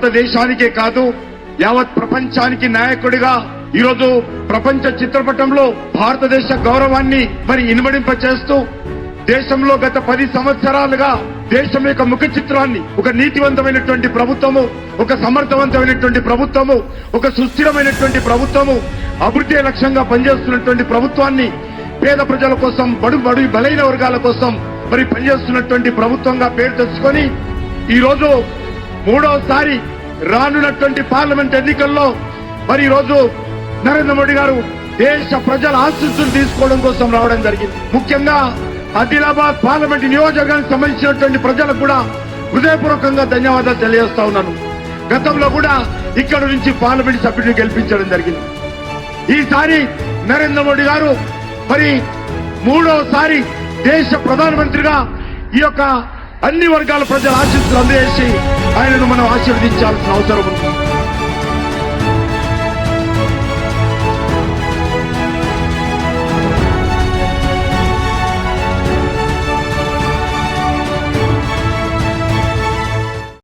భారతదేశానికే కాదు యావత్ ప్రపంచానికి నాయకుడిగా ఈరోజు ప్రపంచ చిత్రపటంలో భారతదేశ గౌరవాన్ని మరి ఇనుమడింప చేస్తూ దేశంలో గత పది సంవత్సరాలుగా దేశం యొక్క ముఖ చిత్రాన్ని ఒక నీతివంతమైనటువంటి ప్రభుత్వము ఒక సమర్థవంతమైనటువంటి ప్రభుత్వము ఒక సుస్థిరమైనటువంటి ప్రభుత్వము అభివృద్ధి లక్ష్యంగా పనిచేస్తున్నటువంటి ప్రభుత్వాన్ని పేద ప్రజల కోసం బడు బడు బలైన వర్గాల కోసం మరి పనిచేస్తున్నటువంటి ప్రభుత్వంగా పేరు తెచ్చుకొని ఈ మూడోసారి రానున్నటువంటి పార్లమెంట్ ఎన్నికల్లో మరి రోజు నరేంద్ర మోడీ గారు దేశ ప్రజల ఆశీస్సులు తీసుకోవడం కోసం రావడం జరిగింది. ముఖ్యంగా ఆదిలాబాద్ పార్లమెంట్ నియోజకవర్గానికి సంబంధించినటువంటి ప్రజలకు కూడా హృదయపూర్వకంగా ధన్యవాదాలు తెలియజేస్తా ఉన్నాను. గతంలో కూడా ఇక్కడ నుంచి పార్లమెంట్ సభ్యుడిని గెలిపించడం జరిగింది. ఈసారి నరేంద్ర మోడీ గారు మరి మూడోసారి దేశ ప్రధానమంత్రిగా ఈ యొక్క అన్ని వర్గాల ప్రజల ఆశీస్సులు అందజేసి ఆయనను మనం ఆశీర్వదించాల్సిన అవసరం ఉంది.